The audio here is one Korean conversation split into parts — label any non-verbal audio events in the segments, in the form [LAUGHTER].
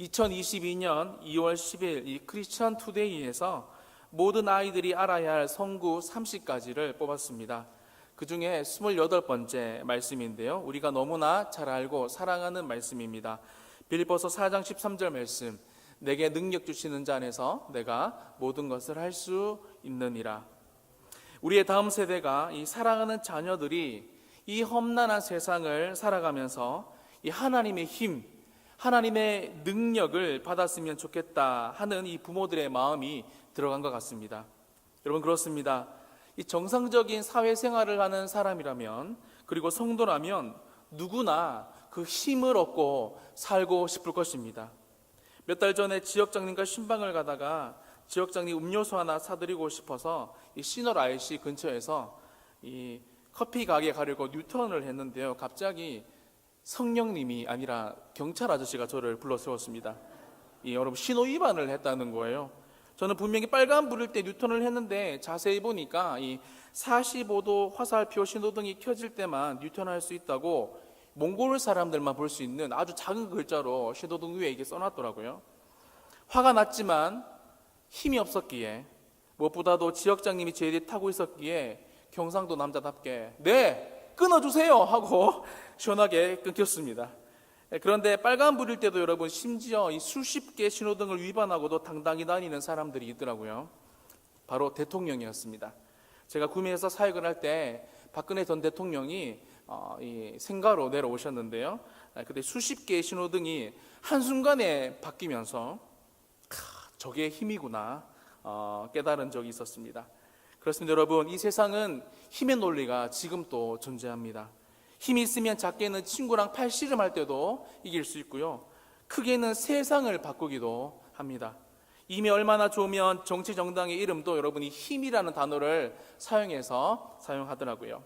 2022년 2월 10일 이 크리스천 투데이에서 모든 아이들이 알아야 할 성구 30가지를 뽑았습니다. 그 중에 28번째 말씀인데요. 우리가 너무나 잘 알고 사랑하는 말씀입니다. 빌립보서 4장 13절 말씀. 내게 능력 주시는 자 안에서 내가 모든 것을 할 수 있느니라. 우리의 다음 세대가 이 사랑하는 자녀들이 이 험난한 세상을 살아가면서 이 하나님의 힘, 하나님의 능력을 받았으면 좋겠다 하는 이 부모들의 마음이 들어간 것 같습니다. 여러분 그렇습니다. 이 정상적인 사회생활을 하는 사람이라면 그리고 성도라면 누구나 그 힘을 얻고 살고 싶을 것입니다. 몇 달 전에 지역장님과 신방을 가다가 지역장님 음료수 하나 사드리고 싶어서 이 시널 IC 근처에서 이 커피 가게 가려고 뉴턴을 했는데요. 갑자기 성령님이 아니라 경찰 아저씨가 저를 불러 세웠습니다. 이 여러분 신호 위반을 했다는 거예요. 저는 분명히 빨간 불일 때 뉴턴을 했는데 자세히 보니까 이 45도 화살표 신호등이 켜질 때만 뉴턴할 수 있다고 몽골 사람들만 볼 수 있는 아주 작은 글자로 신호등 위에 이게 써놨더라고요. 화가 났지만 힘이 없었기에 무엇보다도 지역장님이 제 뒤에 타고 있었기에 경상도 남자답게 네 끊어주세요 하고 [LAUGHS] 시원하게 끊겼습니다. 예, 그런데 빨간불일 때도 여러분 심지어 이 수십 개 신호등을 위반하고도 당당히 다니는 사람들이 있더라고요. 바로 대통령이었습니다. 제가 구미에서 사역을 할 때 박근혜 전 대통령이 어, 이 생가로 내려오셨는데요. 아, 그때 수십 개의 신호등이 한순간에 바뀌면서 캬, 저게 힘이구나 어, 깨달은 적이 있었습니다. 그렇습니다, 여러분. 이 세상은 힘의 논리가 지금 또 존재합니다. 힘이 있으면 작게는 친구랑 팔씨름 할 때도 이길 수 있고요. 크게는 세상을 바꾸기도 합니다. 이미 얼마나 좋으면 정치 정당의 이름도 여러분이 힘이라는 단어를 사용해서 사용하더라고요.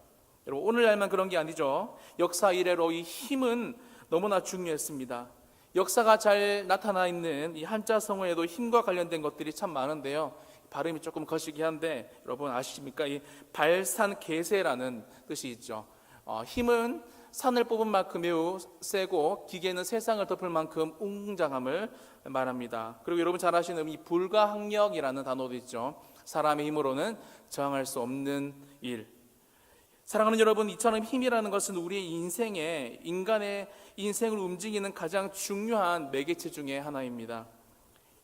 여러분 오늘날만 그런 게 아니죠. 역사 이래로 이 힘은 너무나 중요했습니다. 역사가 잘 나타나 있는 이 한자 성어에도 힘과 관련된 것들이 참 많은데요. 발음이 조금 거시기 한데 여러분 아십니까? 이 발산계세라는 뜻이 있죠. 어, 힘은 산을 뽑은 만큼 매우 세고 기계는 세상을 덮을 만큼 웅장함을 말합니다. 그리고 여러분 잘 아시는 이 불가항력이라는 단어도 있죠. 사람의 힘으로는 저항할 수 없는 일. 사랑하는 여러분, 이처럼 힘이라는 것은 우리의 인생에 인간의 인생을 움직이는 가장 중요한 매개체 중에 하나입니다.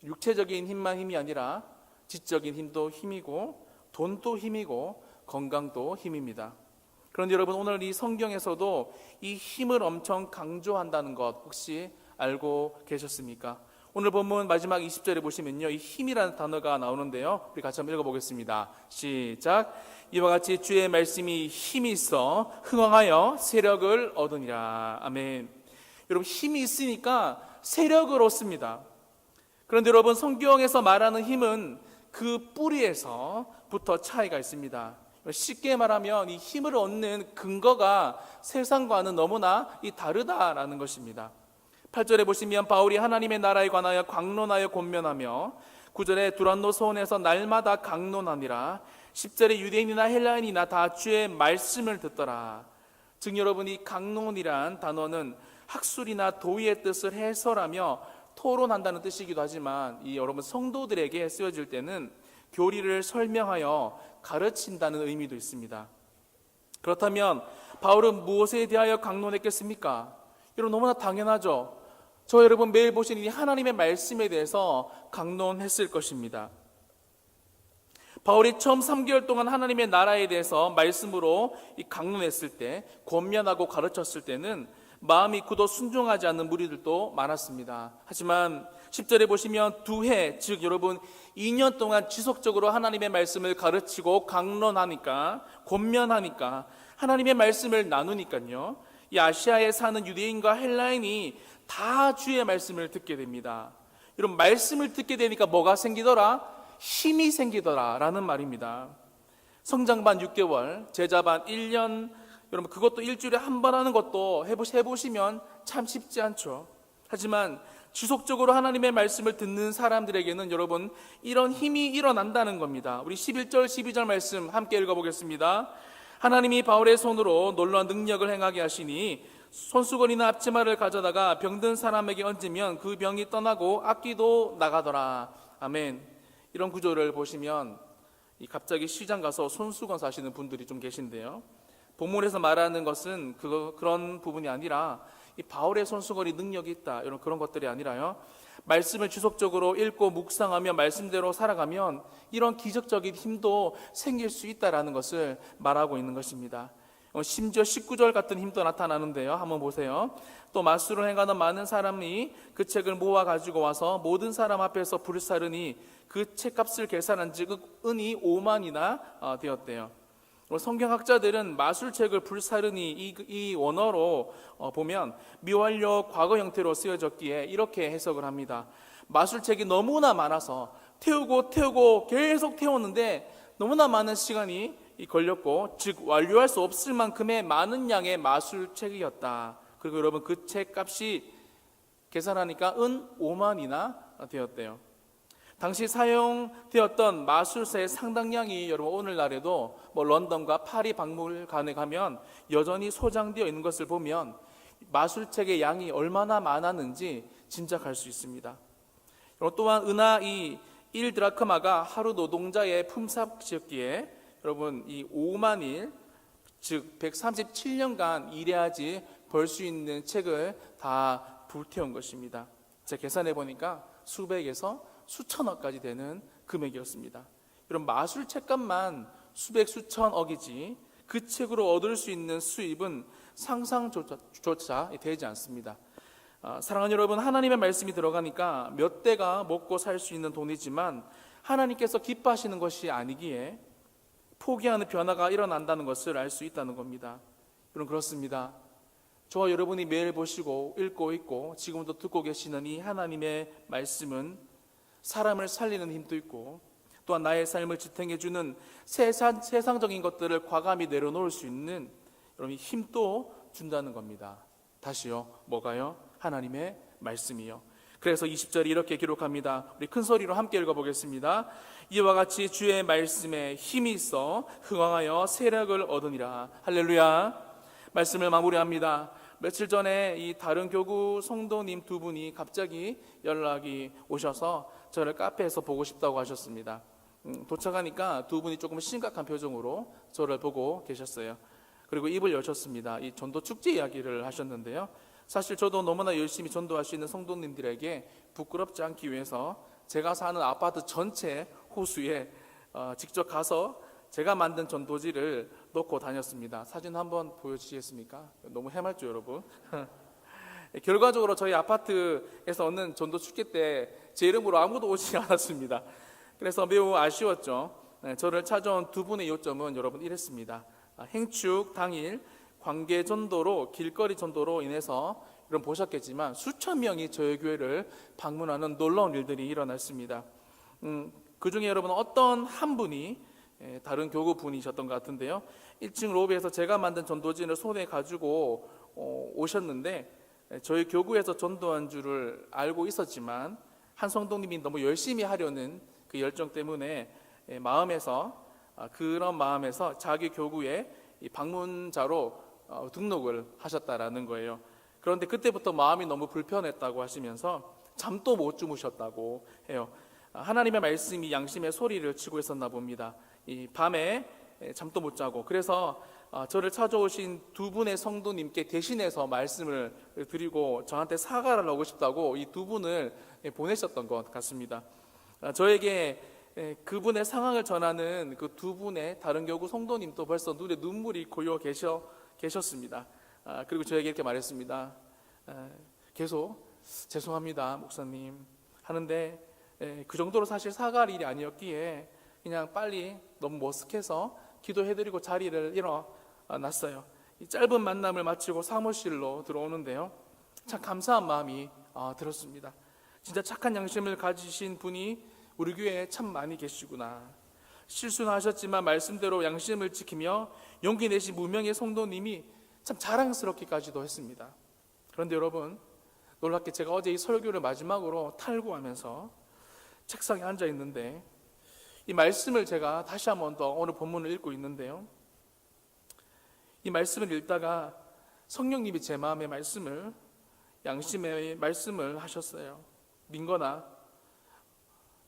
육체적인 힘만 힘이 아니라 지적인 힘도 힘이고 돈도 힘이고 건강도 힘입니다. 그런데 여러분 오늘 이 성경에서도 이 힘을 엄청 강조한다는 것 혹시 알고 계셨습니까? 오늘 본문 마지막 20절에 보시면요. 이 힘이라는 단어가 나오는데요. 우리 같이 한번 읽어보겠습니다. 시작. 이와 같이 주의 말씀이 힘이 있어 흥왕하여 세력을 얻으니라. 아멘. 여러분 힘이 있으니까 세력을 얻습니다. 그런데 여러분 성경에서 말하는 힘은 그 뿌리에서부터 차이가 있습니다. 쉽게 말하면 이 힘을 얻는 근거가 세상과는 너무나 이 다르다라는 것입니다. 8절에 보시면 바울이 하나님의 나라에 관하여 강론하여 권면하며 9절에 두란노 소원에서 날마다 강론하니라 10절에 유대인이나 헬라인이나 다 주의 말씀을 듣더라. 즉 여러분 이 강론이란 단어는 학술이나 도의의 뜻을 해설하며 토론한다는 뜻이기도 하지만 이 여러분 성도들에게 쓰여질 때는 교리를 설명하여 가르친다는 의미도 있습니다. 그렇다면 바울은 무엇에 대하여 강론했겠습니까? 여러분 너무나 당연하죠. 저 여러분 매일 보시는 이 하나님의 말씀에 대해서 강론했을 것입니다. 바울이 처음 3개월 동안 하나님의 나라에 대해서 말씀으로 이 강론했을 때, 권면하고 가르쳤을 때는 마음이 굳어 순종하지 않는 무리들도 많았습니다. 하지만 10절에 보시면 두 해, 즉 여러분 2년 동안 지속적으로 하나님의 말씀을 가르치고 강론하니까, 권면하니까, 하나님의 말씀을 나누니까요. 이 아시아에 사는 유대인과 헬라인이 다 주의 말씀을 듣게 됩니다. 여러분 말씀을 듣게 되니까 뭐가 생기더라? 힘이 생기더라라는 말입니다. 성장반 6개월, 제자반 1년, 여러분 그것도 일주일에 한 번 하는 것도 해보시, 해보시면 참 쉽지 않죠. 하지만 지속적으로 하나님의 말씀을 듣는 사람들에게는 여러분 이런 힘이 일어난다는 겁니다. 우리 11절, 12절 말씀 함께 읽어보겠습니다. 하나님이 바울의 손으로 놀라운 능력을 행하게 하시니 손수건이나 앞치마를 가져다가 병든 사람에게 얹으면 그 병이 떠나고 악기도 나가더라. 아멘. 이런 구조를 보시면 이 갑자기 시장 가서 손수건 사시는 분들이 좀 계신데요. 본문에서 말하는 것은 그 그런 부분이 아니라 이 바울의 손수건이 능력이 있다 이런 그런 것들이 아니라요. 말씀을 지속적으로 읽고 묵상하며 말씀대로 살아가면 이런 기적적인 힘도 생길 수 있다라는 것을 말하고 있는 것입니다. 어, 심지어 19절 같은 힘도 나타나는데요. 한번 보세요. 또 마술을 행하는 많은 사람이 그 책을 모아 가지고 와서 모든 사람 앞에서 불사르니 그 책값을 계산한 즉 은이 5만이나 어, 되었대요. 어, 성경학자들은 마술책을 불사르니 이, 이 원어로 어, 보면 미완료 과거 형태로 쓰여졌기에 이렇게 해석을 합니다. 마술책이 너무나 많아서 태우고 태우고 계속 태웠는데 너무나 많은 시간이 이 걸렸고 즉 완료할 수 없을 만큼의 많은 양의 마술책이었다. 그리고 여러분 그 책 값이 계산하니까 은 5만이나 되었대요. 당시 사용되었던 마술사의 상당량이 여러분 오늘날에도 뭐 런던과 파리 박물관에 가면 여전히 소장되어 있는 것을 보면 마술책의 양이 얼마나 많았는지 짐작할 수 있습니다. 또한 은하 이 1드라크마가 하루 노동자의 품삯이었기에 여러분 이 5만 일, 즉 137년간 일해야지 벌 수 있는 책을 다 불태운 것입니다. 제가 계산해 보니까 수백에서 수천억까지 되는 금액이었습니다. 이런 마술 책값만 수백 수천억이지 그 책으로 얻을 수 있는 수입은 상상조차 되지 않습니다. 아, 사랑하는 여러분, 하나님의 말씀이 들어가니까 몇 대가 먹고 살 수 있는 돈이지만 하나님께서 기뻐하시는 것이 아니기에 포기하는 변화가 일어난다는 것을 알 수 있다는 겁니다. 여러분 그렇습니다. 저와 여러분이 매일 보시고 읽고 있고 지금도 듣고 계시는 이 하나님의 말씀은 사람을 살리는 힘도 있고 또한 나의 삶을 지탱해 주는 세상, 세상적인 것들을 과감히 내려놓을 수 있는 여러분 힘도 준다는 겁니다. 다시요. 뭐가요? 하나님의 말씀이요. 그래서 20절이 이렇게 기록합니다. 우리 큰 소리로 함께 읽어보겠습니다. 이와 같이 주의 말씀에 힘이 있어 흥왕하여 세력을 얻으니라. 할렐루야. 말씀을 마무리합니다. 며칠 전에 이 다른 교구 성도님 두 분이 갑자기 연락이 오셔서 저를 카페에서 보고 싶다고 하셨습니다. 음, 도착하니까 두 분이 조금 심각한 표정으로 저를 보고 계셨어요. 그리고 입을 여셨습니다. 이 전도 축제 이야기를 하셨는데요. 사실 저도 너무나 열심히 전도할 수 있는 성도님들에게 부끄럽지 않기 위해서 제가 사는 아파트 전체 호수에 어, 직접 가서 제가 만든 전도지를 놓고 다녔습니다. 사진 한번 보여주시겠습니까? 너무 해맑죠, 여러분? [LAUGHS] 결과적으로 저희 아파트에서 얻는 전도 축제 때 제 이름으로 아무도 오지 [LAUGHS] 않았습니다. 그래서 매우 아쉬웠죠. 네, 저를 찾아온 두 분의 요점은 여러분 이랬습니다. 아, 행축 당일 관계 전도로 길거리 전도로 인해서 여러분 보셨겠지만 수천 명이 저희 교회를 방문하는 놀라운 일들이 일어났습니다. 음, 그 중에 여러분 어떤 한 분이 예, 다른 교구 분이셨던 것 같은데요. 1층 로비에서 제가 만든 전도진을 손에 가지고 어, 오셨는데 예, 저희 교구에서 전도한 줄을 알고 있었지만 한 성도님이 너무 열심히 하려는 그 열정 때문에 예, 마음에서 아, 그런 마음에서 자기 교구에 이 방문자로 어, 등록을 하셨다라는 거예요. 그런데 그때부터 마음이 너무 불편했다고 하시면서 잠도 못 주무셨다고 해요. 아, 하나님의 말씀이 양심의 소리를 치고 있었나 봅니다. 이 밤에 예, 잠도 못 자고 그래서 아, 저를 찾아오신 두 분의 성도님께 대신해서 말씀을 드리고 저한테 사과를 하고 싶다고 이 두 분을 예, 보내셨던 것 같습니다. 아, 저에게 예, 그분의 상황을 전하는 그 두 분의 다른 교구 성도님도 벌써 눈에 눈물이 고여 계셔 계셨습니다. 아, 그리고 저에게 이렇게 말했습니다. 아, 계속 죄송합니다, 목사님 하는데 예, 그 정도로 사실 사과할 일이 아니었기에 그냥 빨리 너무 머쓱해서 기도해드리고 자리를 일어났어요. 이 짧은 만남을 마치고 사무실로 들어오는데요. 참 감사한 마음이 아, 들었습니다. 진짜 착한 양심을 가지신 분이 우리 교회에 참 많이 계시구나. 실수는 하셨지만 말씀대로 양심을 지키며 용기 내신 무명의 성도님이 참 자랑스럽기까지도 했습니다. 그런데 여러분 놀랍게 제가 어제 이 설교를 마지막으로 탈구하면서 책상에 앉아 있는데 이 말씀을 제가 다시 한 번 더 오늘 본문을 읽고 있는데요. 이 말씀을 읽다가 성령님이 제 마음의 말씀을 양심의 말씀을 하셨어요. 민건아,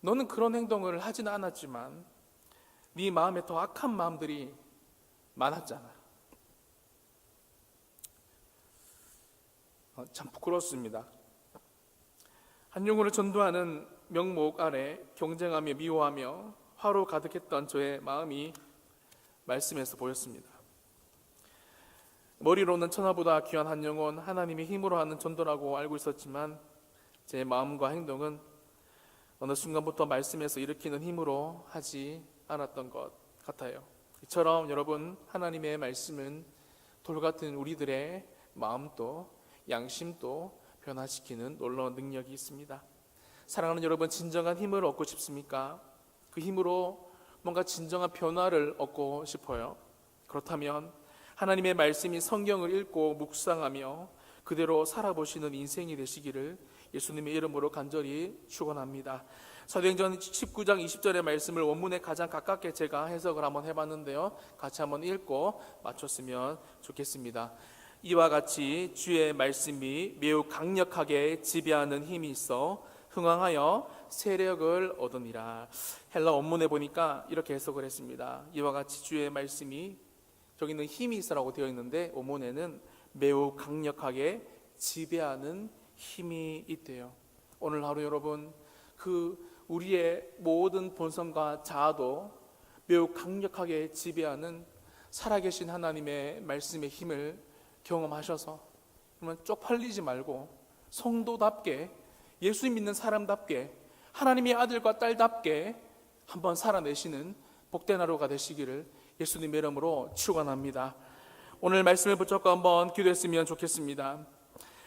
너는 그런 행동을 하진 않았지만 네 마음에 더 악한 마음들이 많았잖아. 어, 참 부끄럽습니다. 한용우를 전도하는 명목 아래 경쟁하며 미워하며 화로 가득했던 저의 마음이 말씀에서 보였습니다. 머리로는 천하보다 귀한 한 영혼 하나님의 힘으로 하는 전도라고 알고 있었지만 제 마음과 행동은 어느 순간부터 말씀에서 일으키는 힘으로 하지 않았던 것 같아요. 이처럼 여러분 하나님의 말씀은 돌 같은 우리들의 마음도 양심도 변화시키는 놀라운 능력이 있습니다. 사랑하는 여러분 진정한 힘을 얻고 싶습니까? 그 힘으로 뭔가 진정한 변화를 얻고 싶어요. 그렇다면 하나님의 말씀이 성경을 읽고 묵상하며 그대로 살아보시는 인생이 되시기를 예수님의 이름으로 간절히 축원합니다. 사도행전 19장 20절의 말씀을 원문에 가장 가깝게 제가 해석을 한번 해봤는데요. 같이 한번 읽고 맞췄으면 좋겠습니다. 이와 같이 주의 말씀이 매우 강력하게 지배하는 힘이 있어 흥황하여 세력을 얻으니라. 헬라 원문에 보니까 이렇게 해석을 했습니다. 이와 같이 주의 말씀이 저기는 힘이 있어라고 되어 있는데 원문에는 매우 강력하게 지배하는 힘이 있대요. 오늘 하루 여러분 그 우리의 모든 본성과 자아도 매우 강력하게 지배하는 살아계신 하나님의 말씀의 힘을 경험하셔서 그러면 쪽팔리지 말고 성도답게 예수 믿는 사람답게 하나님의 아들과 딸답게 한번 살아내시는 복된 하루가 되시기를 예수님의 이름으로 축원합니다. 오늘 말씀을 붙잡고 한번 기도했으면 좋겠습니다.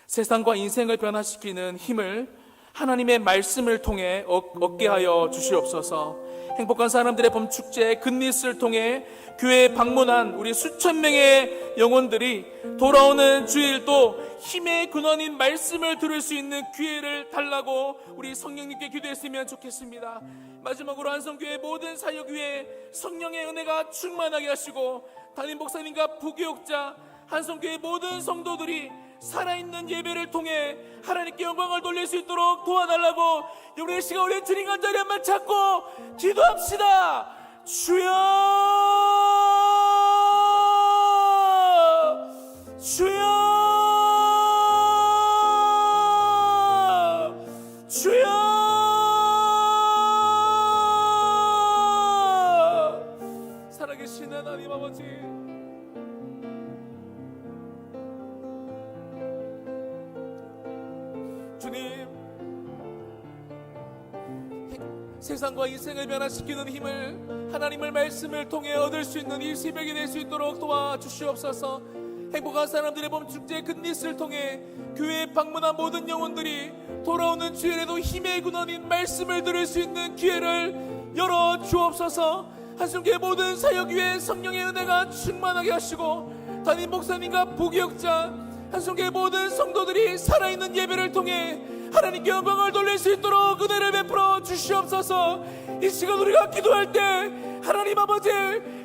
세상과 인생을 변화시키는 힘을 하나님의 말씀을 통해 얻- 얻게 하여 주시옵소서. 행복한 사람들의 봄 축제 근리스를 통해 교회에 방문한 우리 수천 명의 영혼들이 돌아오는 주일도 힘의 근원인 말씀을 들을 수 있는 기회를 달라고 우리 성령님께 기도했으면 좋겠습니다. 마지막으로 한성교회 모든 사역 위에 성령의 은혜가 충만하게 하시고 담임 목사님과 부교육자 한성교회 모든 성도들이 살아있는 예배를 통해 하나님께 영광을 돌릴 수 있도록 도와달라고 우리 시간 우리 주님 간절히 한번 찾고 기도합시다. 주여! 주여 살아계신 하나님 아버지. 주님 세상과 인생을 변화시키는 힘을 하나님의 말씀을 통해 얻을 수 있는 이 새벽이 될 수 있도록 도와주시옵소서. 행복한 사람들의 봄축제 근리스를 통해 교회에 방문한 모든 영혼들이 돌아오는 주일에도 힘의 근원인 말씀을 들을 수 있는 기회를 열어 주옵소서 한순교회 모든 사역 위에 성령의 은혜가 충만하게 하시고 담임 목사님과 부기역자 한송교회 모든 성도들이 살아있는 예배를 통해 하나님께 영광을 돌릴 수 있도록 은혜를 베풀어 주시옵소서. 이 시간 우리가 기도할 때 하나님 아버지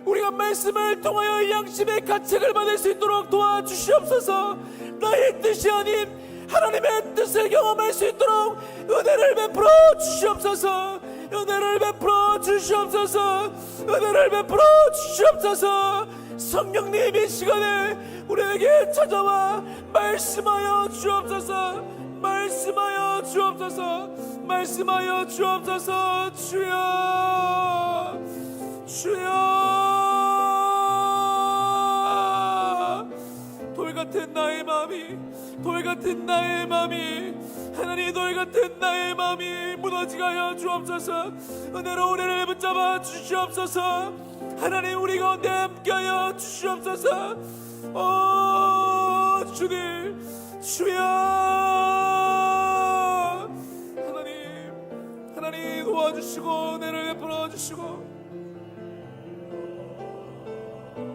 우리가 말씀을 통하여 양심의 가책을 받을 수 있도록 도와주시옵소서. 나의 뜻이 아닌 하나님의 뜻을 경험할 수 있도록 은혜를 베풀어 주시옵소서 은혜를 베풀어 주시옵소서. 은혜를 베풀어 주시옵소서. 성령님 이 시간에 우리에게 찾아와 말씀하여 주옵소서. 말씀하여 주옵소서. 말씀하여 주옵소서. 주여. 주여. 돌 같은 나의 마음이 돌 같은 나의 마음이 하나님 돌 같은 나의 마음이 무너지게 하여 주옵소서. 은혜로 우리를 붙잡아 주시옵소서. 하나님 우리 가운데 함께하여 주시옵소서. 오 주님 주여. 하나님 하나님 도와주시고 은혜를 베풀어 주시고